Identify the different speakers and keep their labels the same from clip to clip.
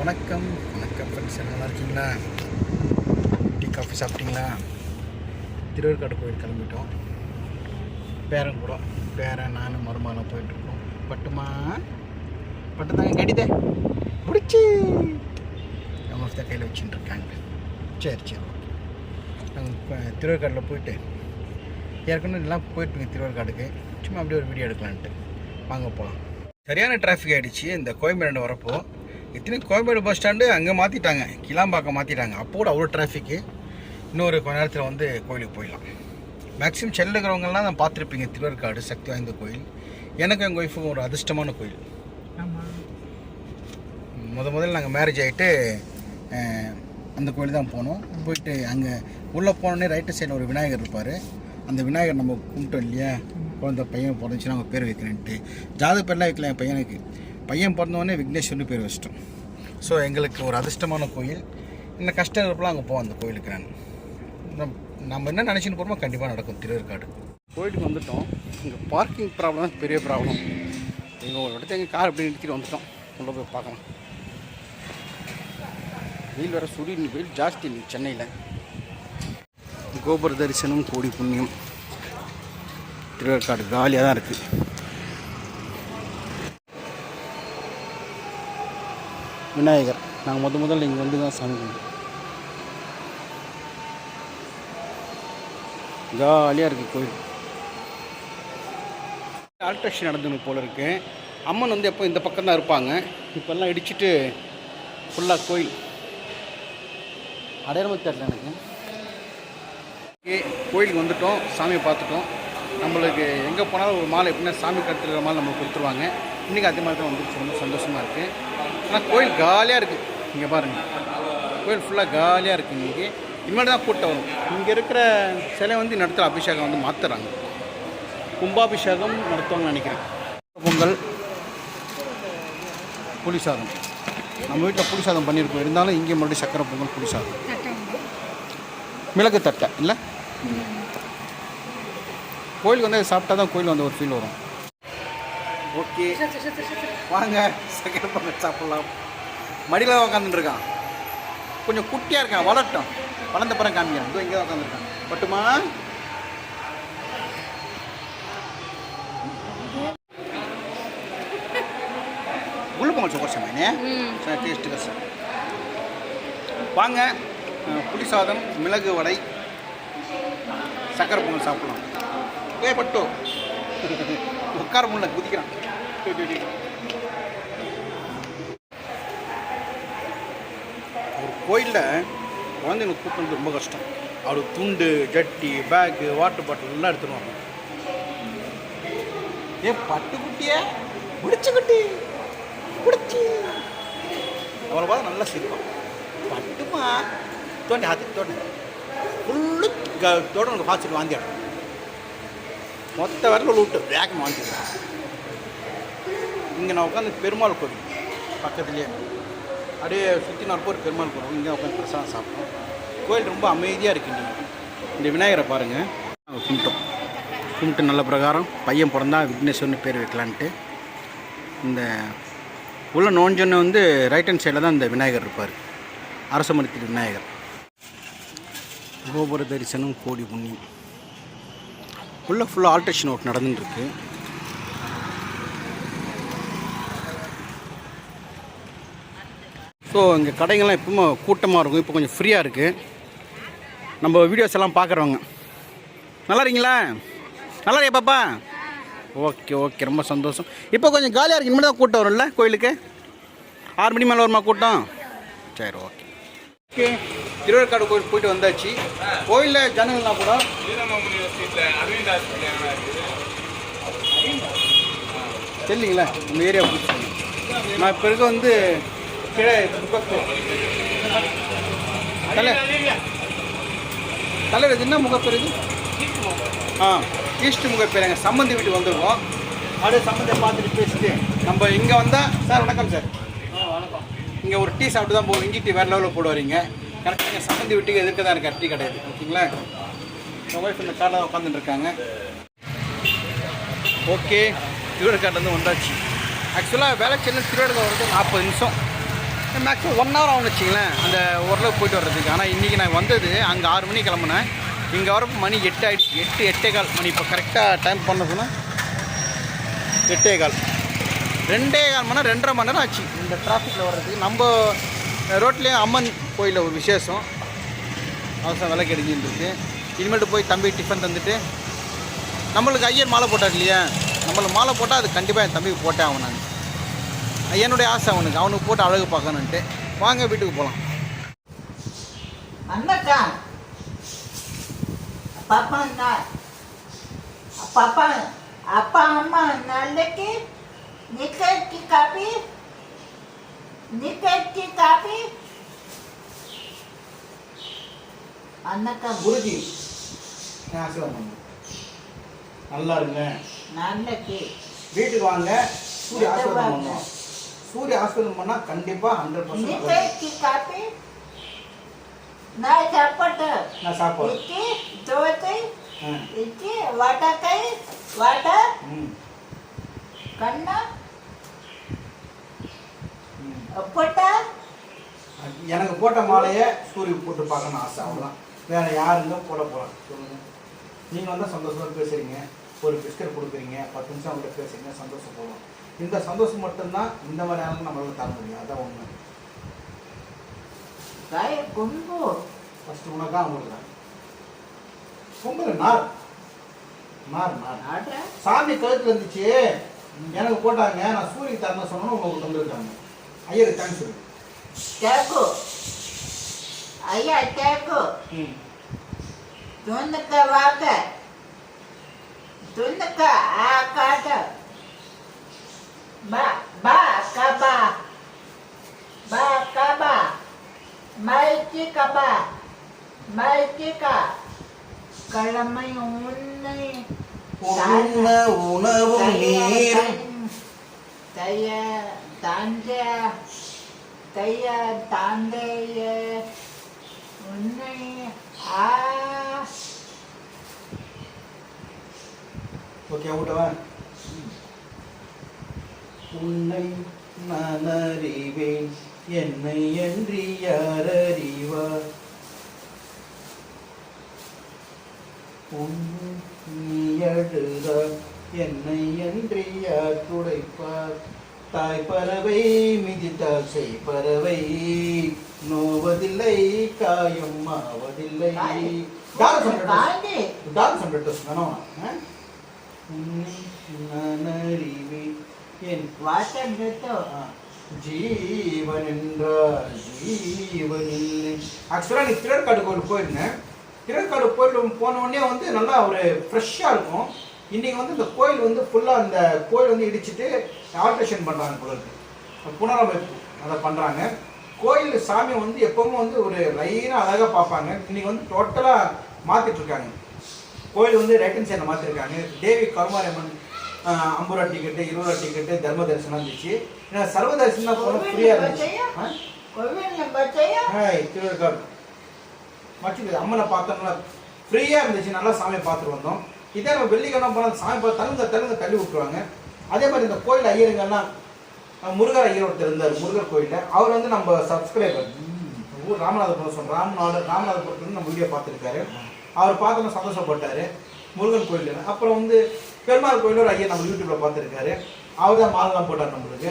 Speaker 1: வணக்கம். வணக்கம் ஃப்ரெண்ட்ஸ் நல்லா இருக்கீங்களா? டீ காஃபி சாப்பிட்டீங்களா? திருவேற்காடு கோயில் கிளம்பிட்டோம். பேரன் கூட. பேரன் நானும் மருமகளும் போயிட்டுருக்கோம் பட்டுமா? பட்டு தாங்க கடிதே? பிடிச்சி அவங்க தான் கையில் வச்சுட்டு இருக்காங்க. சரி சரி நாங்கள் திருவேற்காடில் போயிட்டு ஏற்கனவே எல்லாம் போயிட்டுங்க திருவேற்காடுக்கு சும்மா அப்படியே ஒரு வீடியோ எடுக்கலான்ட்டு. வாங்க போகலாம் சரியான டிராஃபிக் ஆகிடுச்சு இந்த கோயம்பேடு வரப்போ இத்தனை கோயம்பேடு பஸ் ஸ்டாண்டு அங்கே மாற்றிட்டாங்க கிளாம்பாக்கம் மாற்றிட்டாங்க அப்போ கூட அவ்வளோ டிராஃபிக்கு இன்னொரு கொஞ்ச நேரத்தில் வந்து கோயிலுக்கு போயிடலாம். மேக்ஸிமம் செல்லுகிறவங்கெல்லாம் நான் பார்த்துருப்பீங்க. திருவேற்காடு சக்தி வாய்ந்த கோயில். எனக்கு எங்கள் ஒய்ஃபுக்கும் ஒரு அதிர்ஷ்டமான கோயில். முத முதல்ல நாங்கள் மேரேஜ் ஆகிட்டு அந்த கோயில் தான் போனோம். போயிட்டு அங்கே உள்ளே போனோடனே ரைட்டு சைடில் ஒரு விநாயகர் இருப்பார். அந்த விநாயகர் நம்ம கும்பிட்டோம் இல்லையா? குழந்த பையன் பிறந்துச்சுன்னா அவங்க பேர் வைக்கிறேன்ட்டு. ஜாதக பேர்லாம் வைக்கல என் பையனுக்கு? பையன் பிறந்தவொடனே விக்னேஸ்வரன் பேர் வச்சிட்டோம். ஸோ எங்களுக்கு ஒரு அதிர்ஷ்டமான கோயில். என்ன கஷ்டம் இருப்பலாம் அங்கே போவோம் அந்த கோயிலுக்கு நான். நம்ம என்ன நினச்சின்னு போகிறோமோ கண்டிப்பாக நடக்கும் திருவேற்காடு. கோயிலுக்கு வந்துட்டோம். இங்கே பார்க்கிங் ப்ராப்ளம் தான் பெரிய ப்ராப்ளம் எங்கள் ஒரு இடத்த எங்கள் கார் அப்படி நிறுத்திட்டு வந்துட்டோம். உள்ள போய் பார்க்கலாம். வெயில் வர சுடி வெயில் ஜாஸ்தி சென்னையில். கோபுர தரிசனம் கோடி புண்ணியம். திருவேற்காடு காலியாக தான் இருக்குது விநாயகர். நாங்கள் முத முதல்ல இங்கே வந்து தான் சாமி கும்பிட்டோம் ஜாலியாக இருக்குது கோயில். ஆல்ட்ரேஷன் நடந்துன்னு போல இருக்கு. அம்மன் வந்து எப்போ இந்த பக்கம் தான் இருப்பாங்க. இப்போல்லாம் இடிச்சிட்டு ஃபுல்லாக கோயில். அடையாளமே தெரியல எனக்கு. ஓகே கோயிலுக்கு வந்துட்டோம் சாமியை பார்த்துட்டோம். நம்மளுக்கு எங்கே போனாலும் ஒரு மாலை எப்படின்னா சாமி கட்டுற மாலை நம்மளுக்கு கொடுத்துருவாங்க. இன்றைக்கி அதே மாதிரி தான் வந்துருச்சு. ரொம்ப சந்தோஷமாக இருக்குது ஆனால் கோயில் காலியாக இருக்குது இங்கே பாருங்கள் கோயில் ஃபுல்லாக காலியாக இருக்குது இன்றைக்கி இனிமேல் தான் கூட்டம் வரும். இங்கே இருக்கிற சிலை வந்து இடத்துல அபிஷேகம் வந்து மாற்றுறாங்க கும்பாபிஷேகம் நடத்துவாங்கன்னு நினைக்கிறேன். பொங்கல் புளி சாதம் நம்ம வீட்டில் புளி சாதம் பண்ணியிருக்கோம் இருந்தாலும் இங்கே மறுபடியும் சக்கரை பொங்கல் புளி சாதம் மிளகு தட்டை இல்லை? கோயிலுக்கு வந்து சாப்பிட்டா தான் கோயில் வந்து ஒரு ஃபீல் வரும். ஓகே. வாங்க சக்கரை பொங்கல் சாப்பிட்லாம். மடியில் உட்காந்துட்டு இருக்கான் கொஞ்சம் குட்டியாக இருக்கான் வளரட்டும் வளர்ந்த பிறகு காமிக்கிறேன். இதோ இங்கே உட்காந்துருக்கான் பட்டுமா? உள்ள சமையனே சார் டேஸ்ட்டு கஷ்டம் வாங்க புளி சாதம் மிளகு வடை சக்கரை பொங்கல் சாப்பிடலாம். ஏ பட்டு. உட்கார முடியல குதிக்கிறான். ஒரு கோயிலில் குழந்தைங்களுக்கு கூப்பிட்டு ரொம்ப கஷ்டம். அவரு துண்டு ஜட்டி பேக்கு வாட்டர் பாட்டில் எல்லாம் எடுத்துருவாங்க ஏ பட்டுக்குட்டியே பிடிச்சுக்குட்டி பிடிச்சி. அவளை பார்த்து நல்லா சிரிப்பான். பட்டுமா? தோண்டி அது தோண்டி. ஃபுல்லு தோட்டம் பார்த்துட்டு வாந்தியாடும் மொத்த வரல விட்டு வேகம் வாந்திடுறேன் இங்கே நான் உட்காந்து பெருமாள் கோவில் பக்கத்துலேயே அப்படியே சுற்றி நடப்போ ஒரு பெருமாள் கோவில். இங்கே உட்காந்து பிரசாதம் சாப்பிட்டோம். கோயில் ரொம்ப அமைதியாக இருக்கு நீங்கள் இந்த விநாயகரை பாருங்கள் நாங்கள் கும்பிட்டோம். கும்பிட்டு நல்ல பிரகாரம் பையன் பிறந்தா விக்னேஸ்வரன் பேர் வைக்கலான்ட்டு. இந்த உள்ள நோஞ்சொன்னு வந்து ரைட் ஹேண்ட் சைடில் தான் இந்த விநாயகர் இருப்பார். அரசமரத்தில் விநாயகர். கோபுர தரிசனம் கோடி புண்ணியம். ஃபுல்லாக ஃபுல்லாக ஆல்ட்ரேஷன் ஒர்க் நடந்துட்டு இருக்கு ஸோ இங்கே கடைங்கள்லாம் எப்பவுமே கூட்டமாக இருக்கும். இப்போ கொஞ்சம் ஃப்ரீயாக இருக்குது நம்ம வீடியோஸ் எல்லாம் பார்க்குறவங்க நல்லா இருக்கீங்களா? நல்லா இருக்கியா பாப்பா? ஓகே ஓகே ரொம்ப சந்தோஷம். இப்போ கொஞ்சம் காலியாக இருக்கு. இனிமேல் தான் கூட்டம் வரும்ல கோயிலுக்கு? ஆறு மணி மேலே வருமா கூட்டம்? சரி ஓகே ஓகே திருவேற்காடு கோயில் போயிட்டு வந்தாச்சு. கோயிலில் ஜனங்கள்லாம் கூட. தெரியலீங்களா? நம்ம ஏரியா பிடிச்சி நான் இப்போ இருக்க வந்து கீழே தலை. தலைவர் இது என்ன முகப்பேர் இது? ஆ ஈஸ்ட் முகப்பேர். எங்கள் சம்மந்தி வீட்டுக்கு வந்துருக்கோம். அப்படியே சம்மந்தியை பார்த்துட்டு பேசிட்டு நம்ம இங்கே வந்தால் சார் வணக்கம் சார். வணக்கம் இங்கே ஒரு டீ சாப்பிட்டு தான் போவோம் இஞ்சி டீ வேறு லெவலில் போடுவாரிங்க கரெக்டாக நீங்கள் சம்மந்தி வீட்டுக்கு எதிர்க்க தான் இருக்கார் டீ கிடையாது ஓகேங்களா? எங்கள் ஒய்ஃப் இந்த காரில் உட்காந்துட்டு இருக்காங்க. ஓகே. திருவேற்காட்டிலேருந்து வந்தாச்சு. ஆக்சுவலாக வேளச்சேரியில் திருவேற்காடு வரது நாற்பது நிமிஷம். மேக்ஸிமம் ஒன் ஹவர் ஆகும் வச்சிங்களேன் அந்த ஓரளவுக்கு போயிட்டு வர்றதுக்கு. ஆனால் இன்றைக்கி நான் வந்தது அங்கே ஆறு மணி கிளம்புனேன். இங்கே வரப்போ மணி எட்டு ஆகிடுச்சு எட்டு எட்டே கால். மணி இப்போ கரெக்டாக டைம் பண்ண எட்டே கால். ரெண்டே கால் மணி நேரம் ரெண்டரை மணி நேரம் ஆச்சு. இந்த டிராஃபிக்கில் வர்றதுக்கு. நம்ம ரோட்லேயும் அம்மன் கோயிலில் ஒரு விசேஷம். அவசரம் விலை கிடைக்கின்றது இனிமேட்டு போய் தம்பி டிஃபன் தந்துட்டு நம்மளுக்கு ஐயர் மாலை போட்டார் இல்லையா? நம்மளுக்கு மாலை போட்டால் அது கண்டிப்பாக என் தம்பிக்கு போட்டேன் அவன் நான். என்னுடைய ஆசை அவனுக்கு. அவனுக்கு போட்டு அழகு பார்க்கணுன்ட்டு. வாங்க வீட்டுக்கு போகலாம்
Speaker 2: அண்ணக்கா. பாப்பா நான் பாப்பா அப்பா அம்மா நாளைக்கு நிக்கி காப்பி. நிக்கி காப்பி அண்ணக்கா
Speaker 1: குருஜி ஆசீர்வாதம் பண்ணுங்க நல்லா இருங்க
Speaker 2: நாளைக்கு
Speaker 1: வீட்டுக்கு வாங்க சூரிய ஆசீர்வாதம் பண்ணுவோம் சூரிய ஆசீர்வாதம் பண்ணால் கண்டிப்பாக ஹண்ட்ரட் பர்சன்ட்
Speaker 2: நிக்கி காப்பி நான் சாப்பாட்டு
Speaker 1: நான் சாப்பாடு.
Speaker 2: இக்கி தோசை
Speaker 1: ஆ.
Speaker 2: இக்கி வடக்காய் வடை
Speaker 1: ம்.
Speaker 2: கண்ணா
Speaker 1: ம்
Speaker 2: போட்டா?
Speaker 1: எனக்கு போட்ட மாலையை சூரிய போட்டு பார்க்கணும்னு ஆசை அவ்வளோதான் வேற யாருங்க போட போகலாம் சொல்லுங்க. நீங்கள் வந்தால் சந்தோஷமாக பேசுறீங்க. ஒரு பிஸ்கட் கொடுக்குறீங்க பத்து நிமிஷம் அவங்கள்ட்ட பேசுறீங்க சந்தோஷம் போகலாம் இந்த சந்தோஷம் மட்டும்தான் இந்த மாதிரி ஆளுங்க நம்மளால தர முடியும். அதான் உண்மை.
Speaker 2: கும்பு
Speaker 1: ஃபஸ்ட்டு உனக்கா அவங்களுக்கு? பொங்கல் நார். நார் நார். சாமி கழுத்துல இருந்துச்சு. எனக்கு போட்டாங்க. நான் சூரியக்கு தரணும் சொன்னோன்னு உங்களுக்கு தந்துருக்காங்க. ஐயருக்கு தேங்க்ஸ் இருக்கு
Speaker 2: தேக்கு ஐயா தேக்கு
Speaker 1: ம்
Speaker 2: துணுக்க வாக்க துணுக்க ஆ காட்ட பா பா கபா பா கபா மைக்கி கபா மைக்கி கா கடமை உன்னை
Speaker 1: உண்ண உணவும் நீரும்
Speaker 2: தைய தாண்ட தைய தாண்டைய உன்னை ஆ.
Speaker 1: ஓகே விட்டவா உன்னை நான் அறிவேன் என்னை என்று யார் அறிவார் உன் நீ அழுதா என்னை என்று யார் துடைப்பார்? தாய் பறவை மிதித்தால் செய் பறவை நோவதில்லை காயம் ஆவதில்லை டான்ஸ்.
Speaker 2: காந்தி
Speaker 1: டான்ஸ் பண்றது வேணும் உன்னை நான் அறிவேன் என்
Speaker 2: வாசம் பெற்றோ
Speaker 1: ஜீவன் என்றால் ஜீவன் இல்லை ஆக்சுவலாக நீ திருவேற்காடு கோயில் போயிருந்தேன் திருவேற்காடு கோயில் போன உடனே வந்து நல்லா ஒரு ஃப்ரெஷ்ஷாக இருக்கும். இன்னைக்கு வந்து இந்த கோயில் வந்து ஃபுல்லாக அந்த கோயில் வந்து இடிச்சிட்டு ஆல்ட்ரேஷன் பண்ணுறாங்க போல இருக்கு. புனரமைப்பு அதை பண்ணுறாங்க கோயில் சாமி வந்து எப்பவுமே வந்து ஒரு லைனாக அழகாக பார்ப்பாங்க. இன்னைக்கு வந்து டோட்டலாக மாற்றிட்டு இருக்காங்க. கோயில் வந்து ரைட் ஹேண்ட் சைடில் மாற்றிருக்காங்க தேவி கருமாரியம்மன் ஐம்பது ரூபா டிக்கெட்டு இருபது ரூபா டிக்கெட்டு தர்ம தரிசனம் இருந்துச்சு. ஏன்னா சர்வ தரிசனம் போனால் ஃப்ரீயாக இருந்துச்சு. திருவேற்காடு மச்சு அம்மனை பார்த்தோம்னா ஃப்ரீயாக இருந்துச்சு. நல்லா சாமியை பார்த்துட்டு வந்தோம். இதே நம்ம வெள்ளிக்கிழமை போனால் சாமி பார்த்து தழுங்க தழுங்க தள்ளி விட்டுருவாங்க. அதே மாதிரி இந்த கோயில் ஐயருங்கெல்லாம் அஹ், முருகர் ஐயர் ஒருத்தர் இருந்தார் முருகர் கோயிலில். அவர் வந்து நம்ம சப்ஸ்கிரைபர் ஊர் ராமநாதபுரம் சொல்கிறோம் ராமநாத ராமநாதபுரத்துலேருந்து நம்ம வீடியோ பார்த்துருக்காரு. அவர் பார்த்தோன்னா சந்தோஷப்பட்டார் முருகன் கோயில் அப்புறம் வந்து பெருமாள் கோயில் ஒரு ஐயர் நம்ம யூடியூப்பில் பார்த்துருக்காரு. அவர் தான் மாலெல்லாம் போட்டார் நம்மளுக்கு.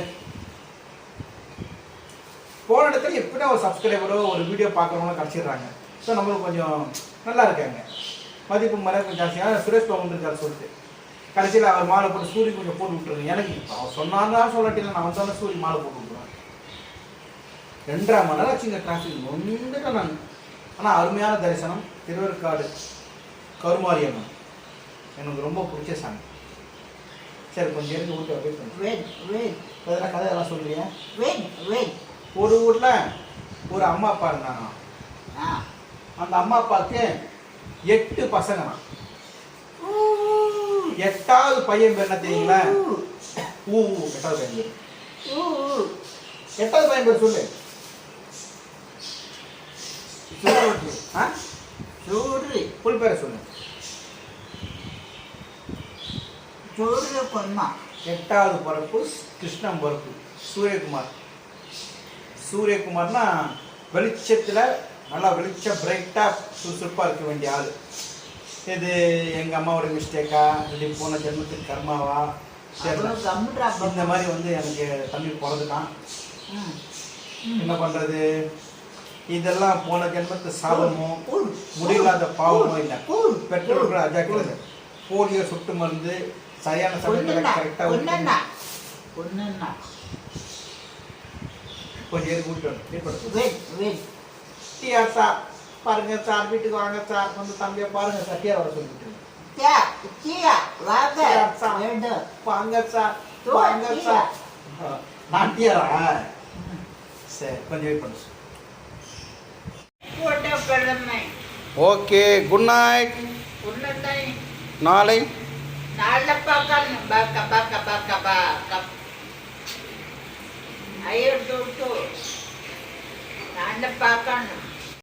Speaker 1: போன இடத்துல எப்படியும் ஒரு சப்ஸ்கிரைபரோ ஒரு வீடியோ பார்க்குறவங்களோ கிடச்சிடுறாங்க. ஸோ நம்மளுக்கு கொஞ்சம் நல்லா இருக்காங்க. மதிப்பு மரியாதை கொஞ்சம் ஜாஸ்தியாக சுரேஷ் பாபு இருக்காரு சொல்லிட்டு. கடைசியில் அவர் மாலை போட்டு சூரிய கொஞ்சம் போட்டு விட்டுருங்க. எனக்கு அவர் சொன்னான்னா சொல்லாட்டி நான் வந்தாலும் சூரிய மாலை போட்டு விட்டுருவேன். ரெண்டரை மணி நேரம் ஆச்சுங்க டிராஃபிக் ஒன்றுட்டேன் நான். ஆனால் அருமையான தரிசனம். திருவேற்காடு கருமாரியம்மன் எனக்கு ரொம்ப பிடிச்ச சாமி. சரி கொஞ்சம் இருந்து ஊட்டி அப்படியே பண்ணு
Speaker 2: வெயிட் வெயிட்.
Speaker 1: அதெல்லாம் கதை எல்லாம் சொல்றியா? ஒரு ஊர்ல ஒரு அம்மா அப்பா இருந்தாங்க. அந்த அம்மா அப்பாவுக்கு எட்டு பசங்க. எட்டாவது பையன் பேர் என்ன தெரியுங்களா? ஊ ஊ, எட்டாவது பையன் பேர். எட்டாவது பையன் பேர் சொல்லு.
Speaker 2: சூடு
Speaker 1: ஆ?
Speaker 2: சூடு
Speaker 1: புல் பேரை சொல்லு.
Speaker 2: கொம்மா
Speaker 1: எட்டாவது பிறப்பு கிருஷ்ணன் பிறப்பு சூரியகுமார். சூரியகுமார்னா வெளிச்சத்தில் நல்லா வெளிச்சம் பிரைட்டாக சுறுசுறுப்பாக இருக்க வேண்டிய ஆள். இது எங்கள் அம்மாவோட மிஸ்டேக்கா இல்லை போன ஜென்மத்துக்கு கர்மாவா? இந்த மாதிரி வந்து எனக்கு தம்பி பிறந்துட்டான். என்ன பண்ணுறது இதெல்லாம் போன ஜென்மத்து சாபமோ
Speaker 2: கூழ்.
Speaker 1: முடியில்லாத பாவமோ இல்லை. பெற்றோர்கள் அஜாக்கிரதை. போலியோ சொட்டு மருந்து சரியான சமயத்தில் கரெக்டாக. கொஞ்சம் ஏறி கூட்டிட்டு பாருங்க சார் வீட்டுக்கு வாங்க சார் வந்து தம்பியை பாருங்க சார் டிஆர் வர சொல்லிட்டு
Speaker 2: வாங்க.
Speaker 1: சார் வாங்க. சார் டிஆரா சரி கொஞ்சம் வெயிட் பண்ணு. ஓகே குட் நைட் நாளை
Speaker 2: பார்க்கணும். ஐயோ. நாளை பார்க்கணும்.